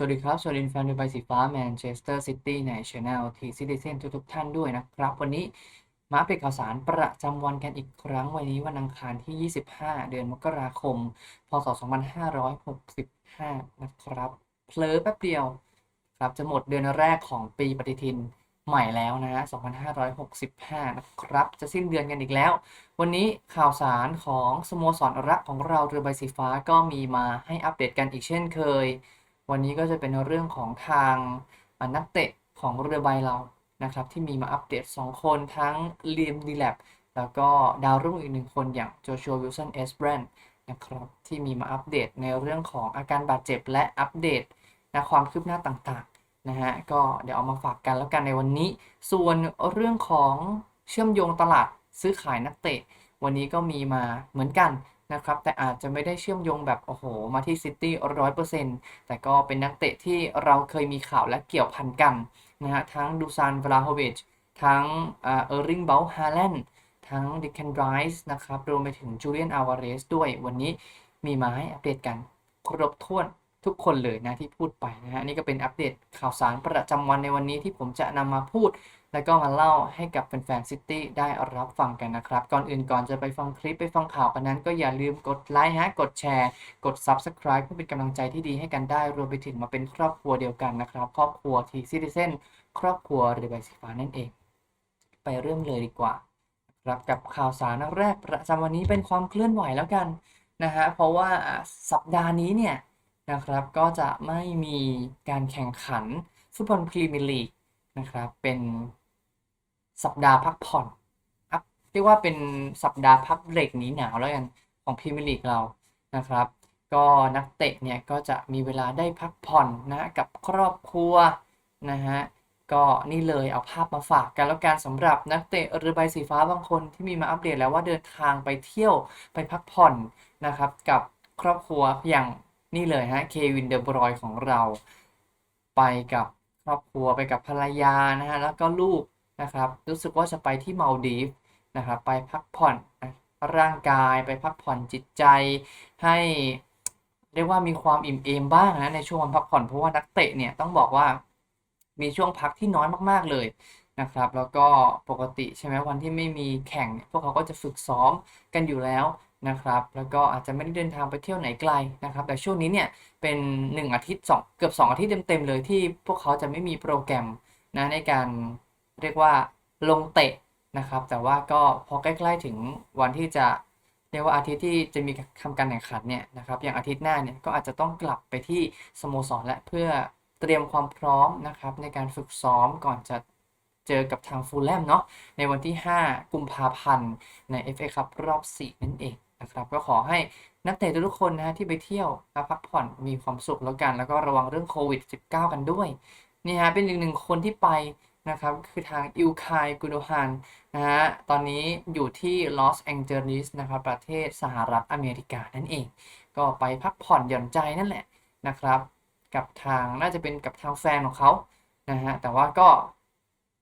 สวัสดีครับ สวัสดีแฟนดูไบสีฟ้าแมนเชสเตอร์ซิตี้ในช anel ทีซิติเซนทุกๆท่านด้วยนะครับ วันนี้มาอัปเดตข่าวสารประจำวันกันอีกครั้งวันนี้วันอังคารที่ 25 เดือนมกราคม พศ 2565 นะครับเพลอแป๊บเดียวครับจะหมดเดือนแรกของปีปฏิทินใหม่แล้วนะฮะ 2565 นะครับ จะสิ้นเดือนกันอีกแล้ว วันนี้ข่าวสารของสโมสรรักของเราเรือใบสีฟ้าก็มีมาให้อัปเดตกันอีกเช่นเคย วันนี้ก็จะเป็นเรื่องของทางนักเตะของเรือใบเรานะครับ ที่มีมาอัปเดต 2 คนทั้งลีมดีแลบแล้วก็ดาวรุ่งอีกหนึ่งคนอย่างโจชัววิลสันเอสแบรนนะครับที่มีมาอัปเดตในเรื่องของอาการบาดเจ็บและอัปเดตนะความคืบหน้าต่างๆนะฮะก็เดี๋ยวเอามาฝากกันแล้วกันในวันนี้ ส่วนเรื่องของเชื่อมโยงตลาดซื้อขายนักเตะ วันนี้ก็มีมาเหมือนกัน นะครับ แต่อาจจะไม่ได้เชื่อมโยงแบบโอ้โห มาที่ซิตี้ร้อยเปอร์เซ็นต์แต่ก็เป็นนักเตะที่เราเคยมีข่าวและเกี่ยวพันกันนะฮะ ทั้งดูซานวลาโฮวิชทั้งเออริงเบลฮาแลนด์ทั้งดิคเคนไรส์นะครับรวมไปถึงจูเลียนอาวาเรสด้วยวันนี้มีมาให้อัปเดตกัน ครบถ้วนทุกคนเลยนะที่พูดไปนะฮะนี่ก็เป็นอัปเดตข่าวสารประจำวันในวันนี้ที่ผมจะนำมาพูด แล้วก็มาเล่าให้กับแฟนๆซิตี้ได้รับฟังกันนะครับ ก่อนอื่นก่อนจะไปฟังคลิปไปฟังข่าวกันนั้น ก็อย่าลืมกดไลค์ฮะ กดแชร์ กด Subscribe เพื่อเป็นกำลังใจที่ดีให้กันได้ รวมไปถึงมาเป็นครอบครัวเดียวกันนะครับ ครอบครัวทีซิติเซนครอบครัวเรือใบสีฟ้านั่นเอง ไปเริ่มเลยดีกว่าครับกับข่าวสารแรกประจำวันนี้เป็นความเคลื่อนไหวแล้วกันนะฮะเพราะว่าสัปดาห์นี้เนี่ยนะครับก็จะไม่มีการแข่งขันฟุตบอลพรีเมียร์ลีก นะครับ เป็นสัปดาห์พักผ่อนอัพเรียกว่าเป็นสัปดาห์พักเบรกหนีหนาวแล้วกันของพรีเมียร์ลีกเรานะครับ ก็นักเตะเนี่ยก็จะมีเวลาได้พักผ่อนนะกับครอบครัวนะฮะก็นี่เลยเอาภาพมาฝากกันแล้วกันสำหรับนักเตะเรือใบสีฟ้าบางคนที่มีมาอัปเดตแล้วว่าเดินทางไปเที่ยวไปพักผ่อนนะครับกับครอบครัวอย่างนี่เลยฮะเควินเดอบรอยของเราไปกับ รอบครัวไปกับภรรยานะฮะแล้วก็ลูกนะครับรู้สึกว่าจะไปที่มาลดีฟนะครับไปพักผ่อนร่างกายไปพักผ่อนจิตใจให้เรียกว่ามีความอิ่มเอมบ้างนะในช่วงวันพักผ่อนเพราะว่านักเตะเนี่ยต้องบอกว่ามีช่วงพักที่น้อยมากๆเลยนะครับ แล้วก็ปกติใช่ไหมวันที่ไม่มีแข่งพวกเขาก็จะฝึกซ้อมกันอยู่แล้ว นะครับ แล้วก็อาจจะไม่ได้เดินทางไปเที่ยวไหนไกลนะครับ แต่ช่วงนี้เนี่ยเป็น 1 อาทิตย์ 2 เกือบ 2 อาทิตย์เต็มๆเลยที่พวกเขาจะไม่มีโปรแกรมนะในการเรียกว่าลงเตะนะครับ แต่ว่าก็พอใกล้ๆถึงวันที่จะเรียกว่าอาทิตย์ที่จะมีทำการแข่งขันเนี่ยนะครับอย่างอาทิตย์หน้าเนี่ยก็อาจจะต้องกลับไปที่สโมสรและเพื่อเตรียมความพร้อมนะครับในการฝึกซ้อมก่อนจะเจอกับทางฟูลแลมเนาะในวันที่ 5 กุมภาพันธ์ใน FA คัพรอบ 4 นั่นเอง นะครับ ก็ขอให้นักเตะทุกคนนะฮะที่ไปเที่ยวและพักผ่อนมีความสุขแล้วกัน แล้วก็ระวังเรื่องโควิด -19 กันด้วยนี่ฮะเป็นอีกหนึ่งคนที่ไปนะครับคือทางอิลคายกุโดฮันนะฮะตอนนี้อยู่ที่ลอสแองเจลิสนะครับประเทศสหรัฐอเมริกานั่นเอง ก็ไปพักผ่อนหย่อนใจนั่นแหละนะครับ กับทางน่าจะเป็นกับทางแฟนของเขานะฮะแต่ว่าก็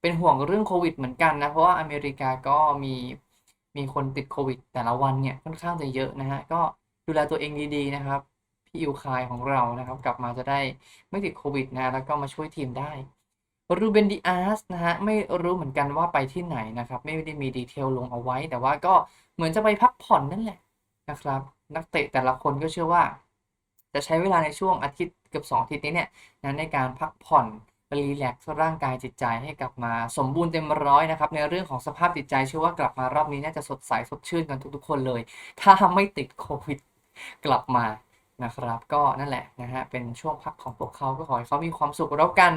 เป็นห่วงเรื่องโควิดเหมือนกันนะ เพราะว่าอเมริกาก็มี มีคนติดโควิด แต่ละวันเนี่ยค่อนข้างจะเยอะนะฮะก็ดูแลตัวเองดีๆนะครับพี่อิวคายของเรานะครับ กลับมาจะได้ไม่ติดโควิดนะแล้วก็มาช่วยทีมได้รูเบนดิอาสนะฮะไม่รู้เหมือนกันว่าไปที่ไหนนะครับ ไม่ได้มีดีเทลลงเอาไว้ แต่ว่าก็เหมือนจะไปพักผ่อนนั่นแหละนะครับ นักเตะแต่ละคนก็เชื่อว่า จะใช้เวลาในช่วงอาทิตย์เกือบ2อาทิตย์นี้เนี่ยนะในการพักผ่อน รีแลกซ์ร่างกายจิตใจให้กลับมาสมบูรณ์เต็มร้อยนะครับ ในเรื่องของสภาพจิตใจเชื่อว่ากลับมารอบนี้น่าจะสดใสสดชื่นกันทุกๆ คนเลย ถ้าไม่ติดโควิดกลับมานะครับ ก็นั่นแหละนะฮะเป็นช่วงพักของพวกเขาก็ขอให้เขามีความสุขแล้วกัน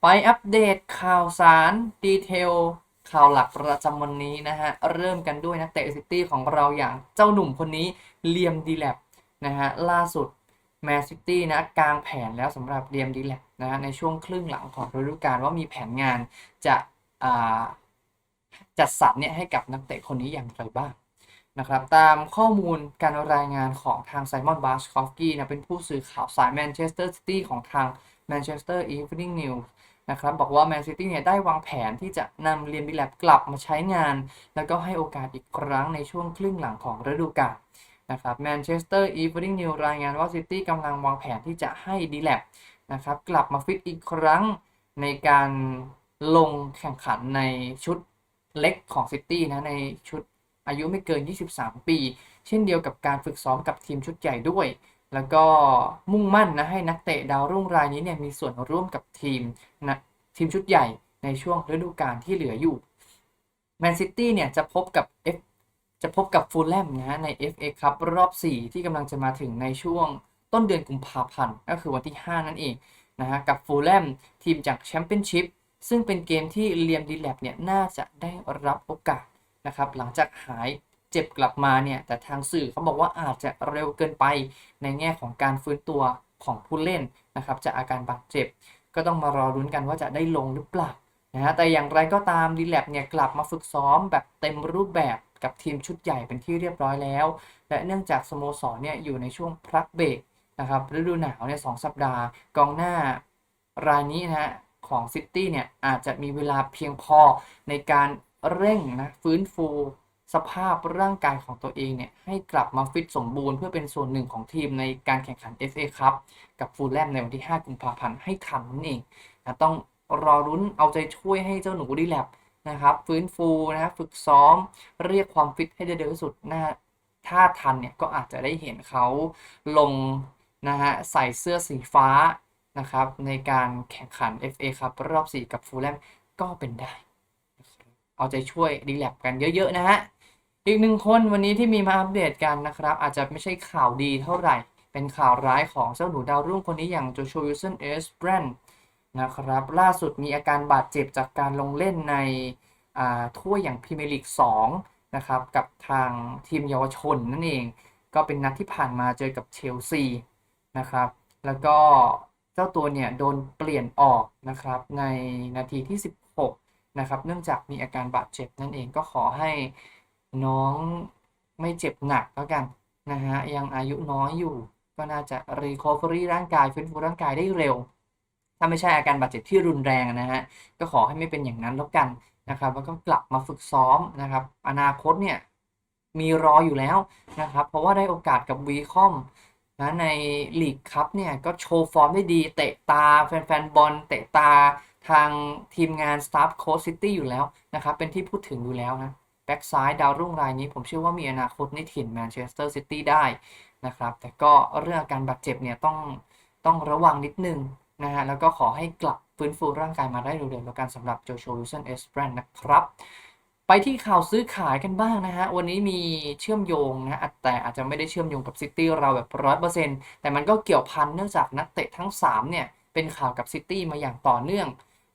ไปอัปเดตข่าวสารดีเทลข่าวหลักประจำวันนี้นะฮะ เริ่มกันด้วยนักเตะซิตี้ของเราอย่างเจ้าหนุ่มคนนี้เลียมดีแลบนะฮะล่าสุดแมนซิตี้นะกลางแผนแล้วสำหรับเลียมดีแลบ นะฮะในช่วงครึ่งหลังของฤดูกาลว่ามีแผนงานจะจัดสรรเนี่ยให้กับนักเตะคนนี้อย่างไรบ้างนะครับตามข้อมูลการรายงานของทางไซมอนบาชคอฟกี้นะเป็นผู้สื่อข่าวสายแมนเชสเตอร์ซิตี้ของทางแมนเชสเตอร์อีฟนิ่งนิวส์นะครับบอกว่าแมนซิตี้เนี่ยได้วางแผนที่จะนำเรียนบิแลบกลับมาใช้งาน แล้วก็ให้โอกาสอีกครั้งในช่วงครึ่งหลังของฤดูกาลนะครับแมนเชสเตอร์อีฟนิ่งนิวรายงานว่าซิตี้กำลังวางแผนที่จะให้ดีแลบ นะครับ กลับมาฟิตอีกครั้งในการลงแข่งขันในชุดเล็กของซิตี้นะในชุดอายุไม่เกิน 23 ปี เช่นเดียวกับการฝึกซ้อมกับทีมชุดใหญ่ด้วย แล้วก็มุ่งมั่นนะให้นักเตะดาวรุ่งรายนี้เนี่ยมีส่วนร่วมกับทีมนะทีมชุดใหญ่ในช่วงฤดูกาลที่เหลืออยู่แมนซิตี้เนี่ยจะพบกับ F จะพบกับฟูลแลมนะฮะใน FA ครับรอบ 4 ที่กำลังจะมาถึงในช่วง ต้นเดือนกุมภาพันธ์ก็คือวันที่ 5 นั่นเองนะฮะกับฟูลแลมทีมจากแชมเปี้ยนชิพซึ่งเป็นเกมที่เลียมดีแลบเนี่ยน่าจะได้รับโอกาสนะครับหลังจากหายเจ็บกลับมาเนี่ยแต่ทางสื่อเขาบอกว่าอาจจะเร็วเกินไปในแง่ของการฟื้นตัวของผู้เล่นนะครับจากอาการบาดเจ็บ ก็ต้องมารอรุ้นกันว่าจะได้ลงหรือเปล่านะฮะแต่อย่างไรก็ตามดีแลบเนี่ยกลับมาฝึกซ้อมแบบเต็มรูปแบบกับทีมชุดใหญ่เป็นที่เรียบร้อยแล้ว และเนื่องจากสโมสรเนี่ยอยู่ในช่วงพักเบรก นะครับฤดูหนาวเนี่ยสองสัปดาห์ กองหน้ารายนี้นะฮะของซิตี้เนี่ยอาจจะมีเวลาเพียงพอในการเร่งนะฟื้นฟูสภาพร่างกายของตัวเองเนี่ยให้กลับมาฟิตสมบูรณ์เพื่อเป็นส่วนหนึ่งของทีมในการแข่งขัน FA ครับกับฟูลแลมในวันที่ 5 กุมภาพันธ์ให้ทันนั่นเองนะต้องรอรุ้นเอาใจช่วยให้เจ้าหนูดีแลบนะครับฟื้นฟูนะฝึกซ้อมเรียกความฟิตให้ได้เร็วที่สุดน่าถ้าทันเนี่ยก็อาจจะได้เห็นเขาลง นะฮะใส่เสื้อสีฟ้านะครับในการแข่งขัน FA ครับรอบ 4 กับฟูลแลมก็เป็นได้ เอาใจช่วยดีแลบกันเยอะ ๆ นะฮะ อีกหนึ่งคนวันนี้ที่มีมาอัปเดตกันนะครับ อาจจะไม่ใช่ข่าวดีเท่าไหร่ เป็นข่าวร้ายของเจ้าหนูดาวรุ่งคนนี้อย่างโจชัววิลสันเอสแบรนนะครับ ล่าสุดมีอาการบาดเจ็บจากการลงเล่นในถ้วยอย่างพรีเมียร์ลีก2นะครับ กับทางทีมเยาวชนนั่นเอง ก็เป็นนัดที่ผ่านมาเจอกับเชลซี นะครับ แล้วก็เจ้าตัวเนี่ยโดนเปลี่ยนออกนะครับในนาทีที่ 16 นะครับ เนื่องจากมีอาการบาดเจ็บนั่นเองก็ขอให้น้องไม่เจ็บหนักแล้วกันนะฮะยังอายุน้อยอยู่ก็น่าจะ recovery ร่างกายฟื้นฟูร่างกายได้เร็ว ถ้าไม่ใช่อาการบาดเจ็บที่รุนแรงนะฮะก็ขอให้ไม่เป็นอย่างนั้นแล้วกันนะครับ แล้วก็กลับมาฝึกซ้อมนะครับ อนาคตเนี่ยมีรออยู่แล้วนะครับ เพราะว่าได้โอกาสกับวีคอม นะในลีกคัพเนี่ยก็โชว์ฟอร์มได้ดีเตะตาแฟนๆบอลเตะตาทางทีมงานสตาฟโค้ชซิตี้อยู่แล้วนะครับเป็นที่พูดถึงอยู่แล้วนะแบ็กซ้ายดาวรุ่งรายนี้ผมเชื่อว่ามีอนาคตในถิ่นแมนเชสเตอร์ซิตี้ได้นะครับแต่ก็เรื่องอาการบาดเจ็บเนี่ยต้องต้องระวังนิดนึงนะฮะแล้วก็ขอให้กลับฟื้นฟูร่างกายมาได้เร็วๆแล้วกันสำหรับโจโชวิลสันเอสแบรนนะครับ ไปที่ข่าวซื้อขายกันบ้างนะฮะ วันนี้มีเชื่อมโยงนะแต่อาจจะไม่ได้เชื่อมโยงกับซิตี้เราแบบร้อยเปอร์เซ็นต์แต่มันก็เกี่ยวพันเนื่องจากนักเตะทั้ง 3 เนี่ย เป็นข่าวกับซิตี้มาอย่างต่อเนื่อง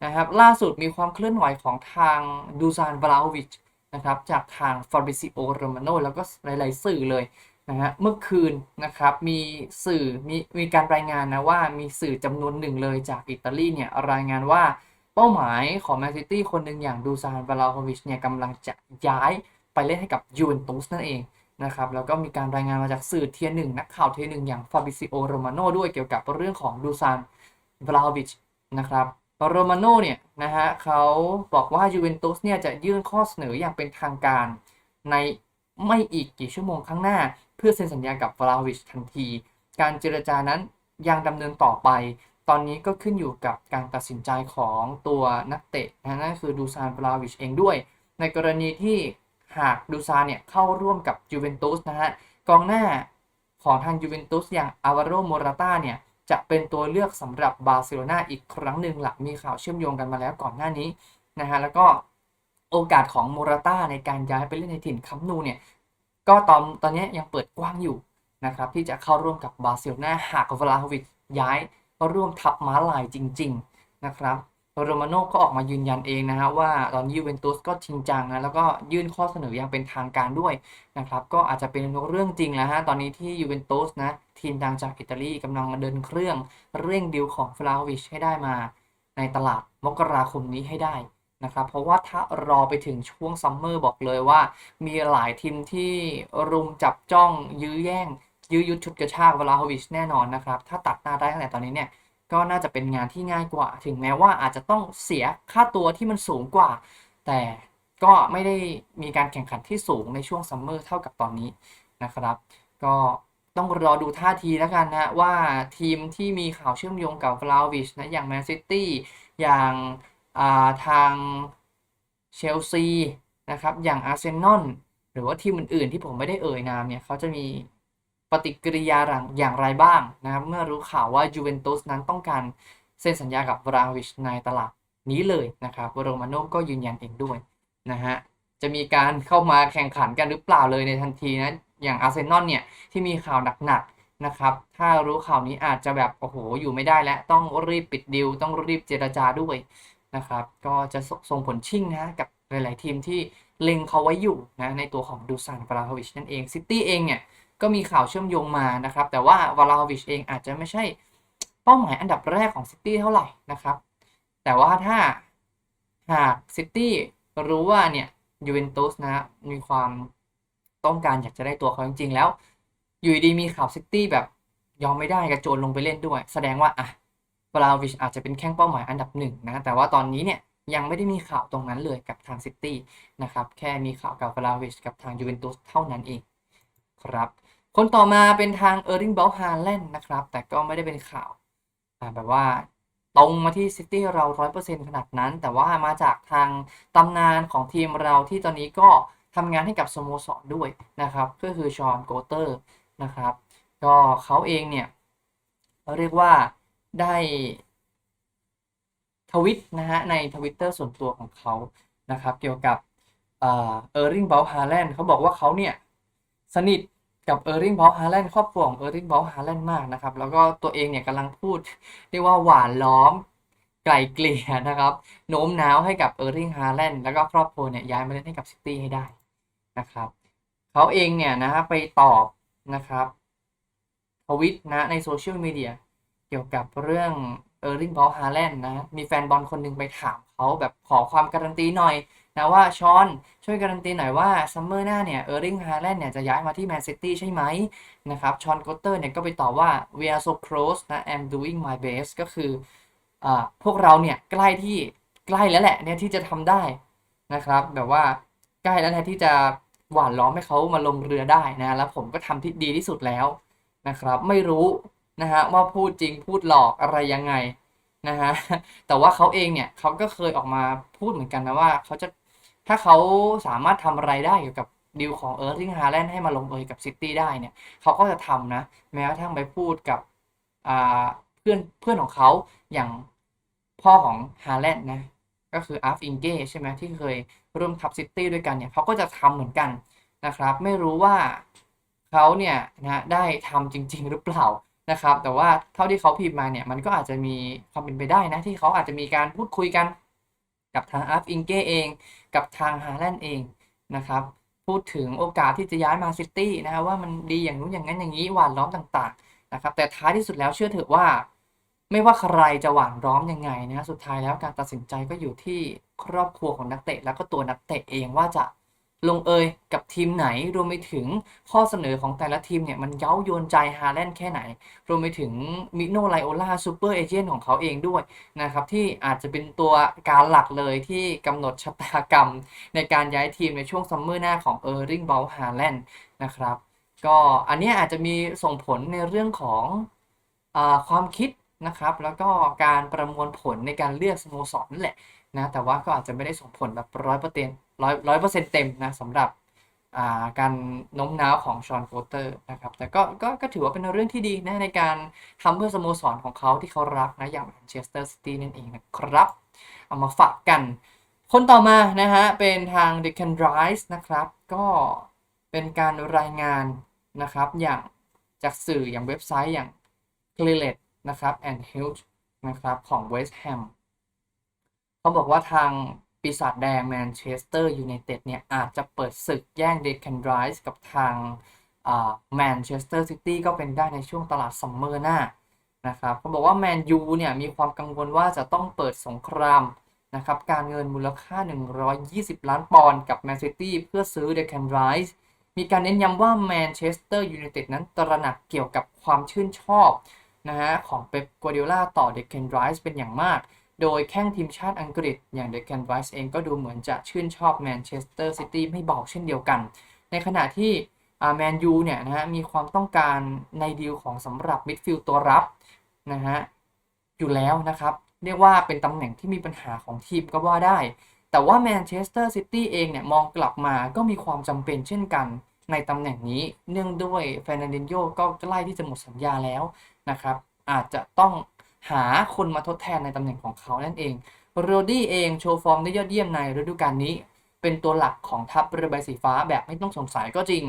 นะครับ ล่าสุดมีความเคลื่อนไหวของทางดูซานบลาวิชนะครับ จากทาง Fabrizio Romano แล้วก็หลาย ๆ สื่อเลยนะฮะ เมื่อคืนนะครับ มีสื่อมีมีการรายงานนะว่ามีสื่อจำนวนหนึ่งเลยจากอิตาลีเนี่ยรายงานว่า เป้าหมายของแมนซิตี้คนหนึ่งอย่างดูซานบาลาโฮวิชเนี่ยกำลังจะย้ายไปเล่นให้กับยูเวนตุสนั่นเองนะครับแล้วก็มีการรายงานมาจากสื่อเทียหนึ่งนักข่าวเทียหนึ่งอย่าง Fabrizio Romano ด้วยเกี่ยวกับเรื่องของดูซานบาลาโฮวิชนะครับโรมาโน่เนี่ยนะฮะเขาบอกว่ายูเวนตุสเนี่ยจะยื่นข้อเสนออย่างเป็นทางการในไม่อีกกี่ชั่วโมงข้างหน้า เพื่อเซ็นสัญญากับวลาวิชทันที การเจรจานั้นยังดำเนินต่อไป ตอนนี้ก็ขึ้นอยู่กับการตัดสินใจของตัวนักเตะนะนั่นคือดูซานวลาวิชเองด้วย ในกรณีที่หากดูซานเนี่ยเข้าร่วมกับยูเวนตุสนะฮะกองหน้าของทางยูเวนตุสอย่างอาวาโรโมราตาเนี่ยจะเป็นตัวเลือกสำหรับบาร์เซโลนาอีกครั้งหนึ่งหลังมีข่าวเชื่อมโยงกันมาแล้วก่อนหน้านี้นะฮะแล้วก็โอกาสของโมราต้าในการย้ายไปเล่นในถิ่นคัมนูเนี่ยก็ตอนตอนนี้ยังเปิดกว้างอยู่นะครับที่จะเข้าร่วมกับบาร์เซโลนาหากวลาฮวิชย้าย ก็ร่วมทัพม้าลายจริง ๆ นะครับโรมาโน่ก็ออกมายืนยันเองนะฮะว่าตอนยูเวนตุสก็จริงจังนะแล้วก็ยื่นข้อเสนออย่างเป็นทางการด้วยนะครับก็อาจจะเป็นเรื่องจริงแล้วฮะตอนนี้ที่ยูเวนตุสนะทีมดังจากอิตาลีกำลังเดินเครื่องเร่งดิวของฟลาวิชให้ได้มา ในตลาดมกราคมนี้ให้ได้นะครับเพราะว่าถ้ารอไปถึงช่วงซัมเมอร์บอกเลยว่า มีหลายทีมที่รุมจับจ้องยื้อแย่ง ยื้อยุดชุดกระชากวลาฮวิชแน่นอนนะครับ ถ้าตัดหน้าได้ตั้งแต่ตอนนี้เนี่ย ก็น่าจะเป็นงานที่ง่ายกว่า ถึงแม้ว่าอาจจะต้องเสียค่าตัวที่มันสูงกว่า แต่ก็ไม่ได้มีการแข่งขันที่สูงในช่วงซัมเมอร์เท่ากับตอนนี้นะครับ ก็ต้องรอดูท่าทีแล้วกันนะว่าทีมที่มีข่าวเชื่อมโยงกับวลาวิชนะอย่างแมนซิตี้อย่างาทางเชลซีนะครับอย่างอาร์เซนอลหรือว่าทีมอื่นๆที่ผมไม่ได้เอ่ยนามเนี่ยเขาจะมี ปฏิกิริยาอย่างไรบ้างนะครับ เมื่อรู้ข่าวว่ายูเวนตุสนั้นต้องการเซ็นสัญญากับวลาวิชในตลาดนี้เลยนะครับโรมาโน่ก็ยืนยันเองด้วยนะฮะจะมีการเข้ามาแข่งขันกันหรือเปล่าเลยในทันทีนะ อย่างอาร์เซนอลเนี่ย ที่มีข่าวหนักๆนะครับ ถ้ารู้ข่าวนี้อาจจะแบบ โอ้โห อยู่ไม่ได้แล้วต้องรีบปิดดีลต้องรีบเจรจาด้วยนะครับ ก็จะส่งผลชิ่งนะ กับหลาย ๆ ทีมที่เล็งเขาไว้อยู่นะ ในตัวของดูซานวลาโฮวิชนั่นเองซิตี้เองเนี่ย ก็มีข่าวเชื่อมโยงมานะครับ แต่ว่าวลาวิชเองอาจจะไม่ใช่เป้าหมายอันดับแรกของซิตี้เท่าไหร่นะครับ แต่ว่าถ้าหากซิตี้รู้ว่าเนี่ยยูเวนตุสนะมีความต้องการอยากจะได้ตัวเขาจริงๆ แล้ว อยู่ดีมีข่าวซิตี้แบบยอมไม่ได้กระโจนลงไปเล่นด้วย แสดงว่าอะบราวิชอาจจะเป็นแข้งเป้าหมายอันดับหนึ่งนะ แต่ว่าตอนนี้เนี่ยยังไม่ได้มีข่าวตรงนั้นเลยกับทางซิตี้นะครับ แค่มีข่าวกับบราวิชกับทางยูเวนตุสเท่านั้นเองครับ คนต่อมาเป็นทางเออร์ริงเบลฮาแลนด์นะครับ แต่ก็ไม่ได้เป็นข่าวแบบว่าตรงมาที่ซิตี้เราร้อยเปอร์เซ็นต์ขนาดนั้น แต่ว่ามาจากทางตำนานของทีมเราที่ตอนนี้ก็ทำงานให้กับสโมสรด้วยนะครับ ก็คือชอนโกเตอร์นะครับ ก็เขาเองเนี่ยเรียกว่าได้ทวิตนะฮะในทวิตเตอร์ส่วนตัวของเขานะครับ เกี่ยวกับเออร์ริงเบลฮาแลนด์เขาบอกว่าเขาเนี่ยสนิท กับเออร์ริงเบลฮาแลนด์ครอบครัวของเออร์ริงเบลฮาแลนด์มากนะครับ แล้วก็ตัวเองเนี่ยกำลังพูดเรียกว่าหวานล้อมไกลเกลี่ยนะครับโน้มน้าวให้กับเออร์ริงฮาแลนด์แล้วก็ครอบครัวเนี่ยย้ายมาเล่นให้กับซิตี้ให้ได้นะครับเขาเองเนี่ยนะฮะไปตอบนะครับทวิตนะในโซเชียลมีเดียเกี่ยวกับเรื่องเออร์ริงบอลฮาแลนด์นะมีแฟนบอลคนหนึ่งไปถามเขาแบบขอความการันตีหน่อย นะว่าชอนช่วยการันตีหน่อยว่าซัมเมอร์หน้าเนี่ยเออร์ริงฮาแลนด์เนี่ยจะย้ายมาที่แมนซิตี้ใช่ไหมนะครับชอนโกเตอร์เนี่ยก็ไปตอบว่า we are so close นะ I'm doing my best ก็คืออ่าพวกเราเนี่ยใกล้ที่ใกล้แล้วแหละเนี่ยที่จะทำได้นะครับ แบบว่าใกล้แล้วแหละที่จะหวานล้อมให้เขามาลงเรือได้นะแล้วผมก็ทำที่ดีที่สุดแล้วนะครับ ไม่รู้นะฮะว่าพูดจริงพูดหลอกอะไรยังไงนะฮะแต่ว่าเขาเองเนี่ยเขาก็เคยออกมาพูดเหมือนกันนะว่าเขาจะ ถ้าเขาสามารถทำอะไรได้เกี่ยวกับดีลของเออร์ลิงฮาแลนด์ให้มาลงเอยกับซิตี้ได้เนี่ยเขาก็จะทำนะ แม้กระทั่งไปพูดกับเพื่อนเพื่อนของเขาอย่างพ่อของฮาแลนด์นะก็คืออาร์ฟอิงเก้ใช่ไหมที่เคยร่วมทับซิตี้ด้วยกันเนี่ยเขาก็จะทำเหมือนกันนะครับ ไม่รู้ว่าเขาเนี่ยนะได้ทำจริง ๆ หรือเปล่านะครับ แต่ว่าเท่าที่เขาพิมพ์มาเนี่ยมันก็อาจจะมีความเป็นไปได้นะที่เขาอาจจะมีการพูดคุยกัน กับทางอัฟอิงเก้เอง กับทางฮาแลนด์เองนะครับ พูดถึงโอกาสที่จะย้ายมาซิตี้นะครับว่ามันดีอย่างนู้นอย่างนั้นอย่างนี้หวานล้อมต่างๆนะครับแต่ท้ายที่สุดแล้วเชื่อเถอะว่า ไม่ว่าใครจะหวานล้อมยังไงนะสุดท้ายแล้วการตัดสินใจก็อยู่ที่ครอบครัวของนักเตะแล้วก็ตัวนักเตะเองว่าจะ ลงเอยกับทีมไหนรวมไปถึงข้อเสนอของแต่ละทีมเนี่ย มันเย้ายนใจฮาแลนด์แค่ไหน รวมไปถึงมิโนไลโอลาซูเปอร์เอเจนต์ของเขาเองด้วยนะครับ ที่อาจจะเป็นตัวการหลักเลยที่กำหนดชะตากรรม ในการย้ายทีมในช่วงซัมเมอร์หน้าของเออร์ริงบอลฮาแลนด์นะครับ ก็อันนี้อาจจะมีส่งผลในเรื่องของอความคิดนะครับ แล้วก็การประมวลผลในการเลือกสโมสรนั่นแหละนะแต่ว่าก็อาจจะไม่ได้ส่งผลแบบร้อยเปอร์เซ็นต์ ร้อยร้อยเปอร์เซ็นต์เต็มนะสำหรับการโน้มน้าวของชอนโฟเตอร์นะครับแต่ก็ก็ก็ถือว่าเป็นเรื่องที่ดีนะในการทำเพื่อสโมสรของเขาที่เขารักนะอย่างแมนเชสเตอร์ซิตี้นั่นเองนะครับ เอามาฝากกัน คนต่อมานะฮะ เป็นทางเดิ c คนไรส์นะครับ ก็เป็นการรายงานนะครับอย่างจากสื่ออย่างเว็บไซต์อย่าง c l e a r l e t นะครับ and h u g e นะครับของ West Ham เขาบอกว่าทาง ปีศาจแดงแมนเชสเตอร์ยูไนเต็ดเนี่ยอาจจะเปิดศึกแย่งเดคแคนไรส์กับทางแมนเชสเตอร์ซิตี้ก็เป็นได้ในช่วงตลาดซัมเมอร์หน้านะครับเขาบอกว่าแมนยูเนี่ยมีความกังวลว่าจะต้องเปิดสงครามนะครับการเงินมูลค่า 120 ล้านปอนด์กับแมนซิตี้เพื่อซื้อเดคแคนไรส์มีการเน้นย้ำว่าแมนเชสเตอร์ยูไนเต็ดนั้นตระหนักเกี่ยวกับความชื่นชอบนะฮะของเป๊ปกัวเดิโอลาต่อเดคแคนไรส์เป็นอย่างมาก โดยแข้งทีมชาติอังกฤษอย่างเดคแคนไวส์เองก็ดูเหมือนจะชื่นชอบแมนเชสเตอร์ซิตี้ไม่เบาเช่นเดียวกัน ในขณะที่แมนยูเนี่ยนะฮะมีความต้องการในดีลของสำหรับมิดฟิลด์ตัวรับนะฮะอยู่แล้วนะครับ เรียกว่าเป็นตำแหน่งที่มีปัญหาของทีมก็ว่าได้ แต่ว่าแมนเชสเตอร์ซิตี้เองเนี่ยมองกลับมาก็มีความจำเป็นเช่นกันในตำแหน่งนี้เนื่องด้วยเฟรนันเดนโยก็ใกล้ที่จะหมดสัญญาแล้วนะครับ อาจจะต้อง หาคนมาทดแทนในตำแหน่งของเขานั่นเองโรดี้เองโชว์ฟอร์มได้ยอดเยี่ยมในฤดูกาลนี้ เป็นตัวหลักของทัพเรือใบสีฟ้าแบบไม่ต้องสงสัยก็จริง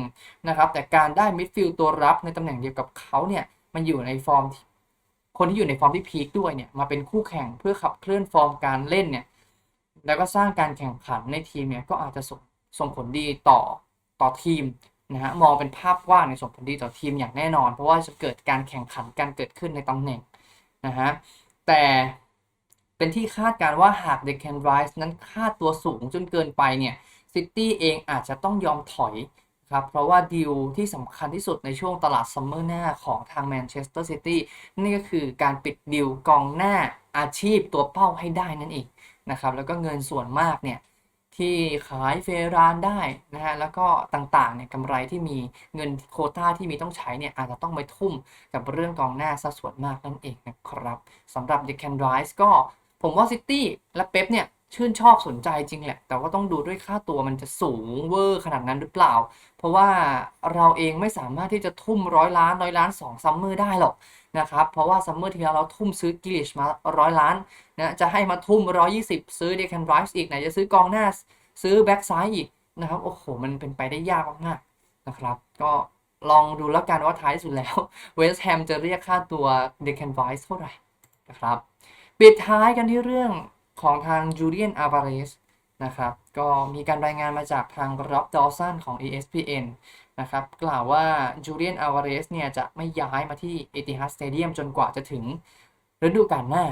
นะครับ แต่การได้มิดฟิลด์ตัวรับในตำแหน่งเดียวกับเขาเนี่ยมันอยู่ในฟอร์ม คนที่อยู่ในฟอร์มที่พีคด้วยเนี่ยมาเป็นคู่แข่งเพื่อขับเคลื่อนฟอร์มการเล่นเนี่ยแล้วก็สร้างการแข่งขันในทีมเนี่ยก็อาจจะส่งส่งผลดีต่อต่อทีมนะฮะมองเป็นภาพกว้างในส่งผลดีต่อทีมอย่างแน่นอน เพราะว่าจะเกิดการแข่งขันการเกิดขึ้นในตำแหน่ง นะฮะ แต่เป็นที่คาดการว่าหากเดคแคนไรส์นั้นค่าตัวสูงจนเกินไปเนี่ยซิตี้เองอาจจะต้องยอมถอยครับ เพราะว่าดีลที่สำคัญที่สุดในช่วงตลาดซัมเมอร์หน้าของทางแมนเชสเตอร์ซิตี้นี่ก็คือการปิดดีลกองหน้าอาชีพตัวเป้าให้ได้นั่นเองนะครับ แล้วก็เงินส่วนมากเนี่ย ที่ขายเฟรานได้นะฮะแล้วก็ต่างๆเนี่ยกำไรที่มีเงินโคต้าที่มีต้องใช้เนี่ยอาจจะต้องไปทุ่มกับเรื่องกองหน้าซะส่วนมากนั่นเองนะครับสำหรับเดคแคนไรส์ก็ผมว่าซิตี้และเป๊ปเนี่ยชื่นชอบสนใจจริงแหละ แต่ว่าต้องดูด้วยค่าตัวมันจะสูงเวอร์ขนาดนั้นหรือเปล่า เพราะว่าเราเองไม่สามารถที่จะทุ่มร้อยล้านร้อยล้านสองซัมเมอร์ได้หรอก นะครับ เพราะว่าซัมเมอร์ที่แล้วเราทุ่มซื้อกิลิชมาร้อยล้านนะจะให้มาทุ่มร้อยี่สิบซื้อเดคันไรส์อีกไหนจะซื้อกองหน้าซื้อแบ็กซ้ายอีกนะครับโอ้โหมันเป็นไปได้ยากมากๆนะครับ ก็ลองดูแล้วกันว่าท้ายสุดแล้วเวสต์แฮมจะเรียกค่าตัวเดคันไรส์เท่าไหร่นะครับปิดท้ายกันที่เรื่องของทางจูเลียนอา v าเรส นะครับ ก็มีการรายงานมาจากทางร็อบดอสันของ ESPN นะครับ กล่าวว่าจูเลียนอา v าเรสเนี่ยจะไม่ย้ายมาที่เอติฮัดสเตเดียมจนกว่าจะถึงฤดูกาลหน้า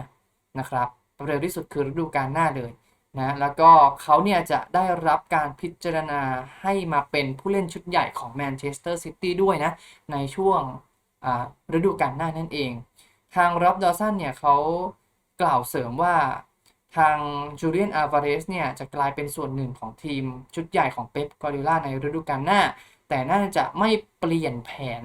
นะครับเร็วที่สุดคือฤดูกาลหน้าเลยนะแล้วก็เขาเนี่ยจะได้รับการพิจารณาให้มาเป็นผู้เล่นชุดใหญ่ของแมนเชสเตอร์ซิตี้ด้วยนะ ในช่วงฤดูกาลหน้านั่นเอง ทางร็อบดอสันเนี่ยเขากล่าวเสริมว่า ทางจูเลียนอา v าเรสเนี่ยจะกลายเป็นส่วนหนึ่งของทีมชุดใหญ่ของเป๊ปกอริล่าในฤดูกาลหน้า แต่น่าจะไม่เปลี่ยนแผน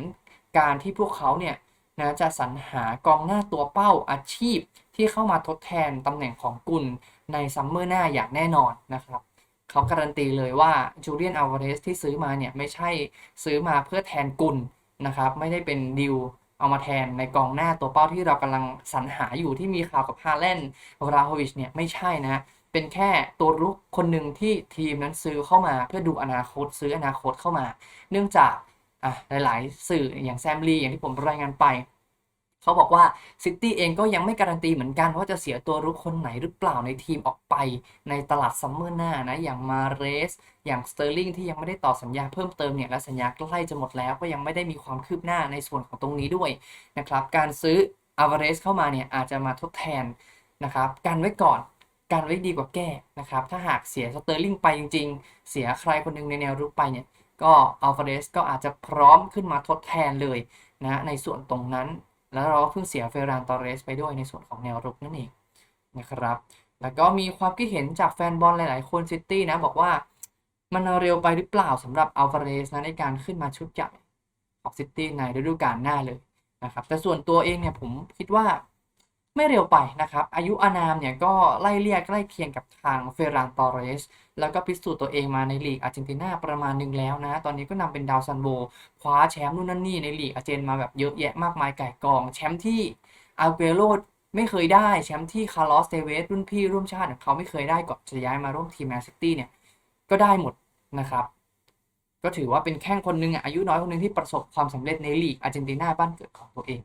การที่พวกเขาเนี่ยนะจะสรรหากองหน้าตัวเป้าอาชีพที่เข้ามาทดแทนตำแหน่งของกุลในซัมเมอร์หน้าอย่างแน่นอนนะครับเขาการันตีเลยว่าจูเลียนอา v าเรสที่ซื้อมาเนี่ยไม่ใช่ซื้อมาเพื่อแทนกุลนะครับไม่ได้เป็นดิว เอามาแทนในกองหน้าตัวเป้าที่เรากำลังสรรหาอยู่ที่มีข่าวกับฮาเลนราโฮวิชเนี่ยไม่ใช่นะเป็นแค่ตัวรุกคนหนึ่งที่ทีมนั้นซื้อเข้ามาเพื่อดูอนาคตซื้ออนาคตเข้ามา เนื่องจากอะหลาย ๆ สื่ออย่างแซมลีอย่างที่ผมรายงานไป เขาบอกว่าซิตี้เองก็ยังไม่การันตีเหมือนกัน ว่าจะเสียตัวรุกคนไหนหรือเปล่าในทีมออกไปในตลาดซัมเมอร์หน้านะ อย่างมาเรส อย่างสเตอร์ลิงที่ยังไม่ได้ต่อสัญญาเพิ่มเติมเนี่ยและสัญญาใกล้จะหมดแล้วก็ยังไม่ได้มีความคืบหน้าในส่วนของตรงนี้ด้วยนะครับการซื้ออาวาเรสเข้ามาเนี่ยอาจจะมาทดแทนนะครับการไว้ก่อนการไว้ดีกว่าแก้นะครับ ถ้าหากเสียสเตอร์ลิงไปจริง ๆ เสียใครคนหนึ่งในแนวรุกไปเนี่ย ก็อัลฟาเรสก็อาจจะพร้อมขึ้นมาทดแทนเลยนะในส่วนตรงนั้น แล้วเราก็เพิ่งเสียเฟรานตอเรสไปด้วยในส่วนของแนวรุกนั่นเองนะครับ แล้วก็มีความคิดเห็นจากแฟนบอลหลาย ๆ คนซิตี้นะบอกว่ามันเร็วไปหรือเปล่าสำหรับอัลฟาเรสนะในการขึ้นมาชุดใหญ่ของซิตี้ในฤดูกาลหน้าเลยนะครับแต่ส่วนตัวเองเนี่ยผมคิดว่า ไม่เร็วไปนะครับ อายุอานามเนี่ยก็ไล่เรียกใกล้เคียงกับทางเฟรานตอเรส แล้วก็พิสูจน์ตัวเองมาในลีกอาร์เจนตินาประมาณหนึ่งแล้วนะ ตอนนี้ก็นำเป็นดาวซันโบคว้าแชมป์นู่นนั่นนี่ในลีกอาร์เจนมาแบบเยอะแยะมากมายไก่กอง แชมป์ที่อัลเกโรไม่เคยได้แชมป์ที่คาร์ลอสเตเวสรุ่นพี่ร่วมชาติเขาไม่เคยได้ก่อนจะย้ายมาร่วมทีมแมนซิตี้เนี่ยก็ได้หมดนะครับก็ถือว่าเป็นแข้งคนหนึ่งอายุน้อยคนหนึ่งที่ประสบความสำเร็จในลีกอาร์เจนตินาบ้านเกิดของตัวเอง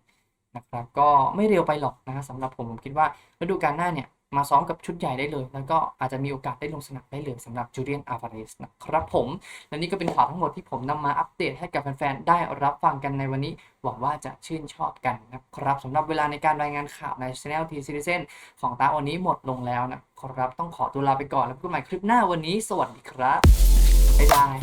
นะครับก็ไม่เร็วไปหรอกนะสำหรับผมผมคิดว่าฤดูกาลหน้าเนี่ยมาซ้อมกับชุดใหญ่ได้เลย แล้วก็อาจจะมีโอกาสได้ลงสนามได้เลยสำหรับจูเลียนอาร์ฟาเรสนะครับผมและนี่ก็เป็นข่าวทั้งหมดที่ผมนำมาอัปเดตให้กับแฟนๆ ได้รับฟังกันในวันนี้ หวังว่าจะชื่นชอบกันนะครับสำหรับเวลาในการรายงานข่าวใน Channel T Citizen ของตาวันนี้หมดลงแล้วนะครับ ต้องขอตัวลาไปก่อนแล้วพบกันใหม่คลิปหน้าวันนี้ สวัสดีครับบ๊ายบาย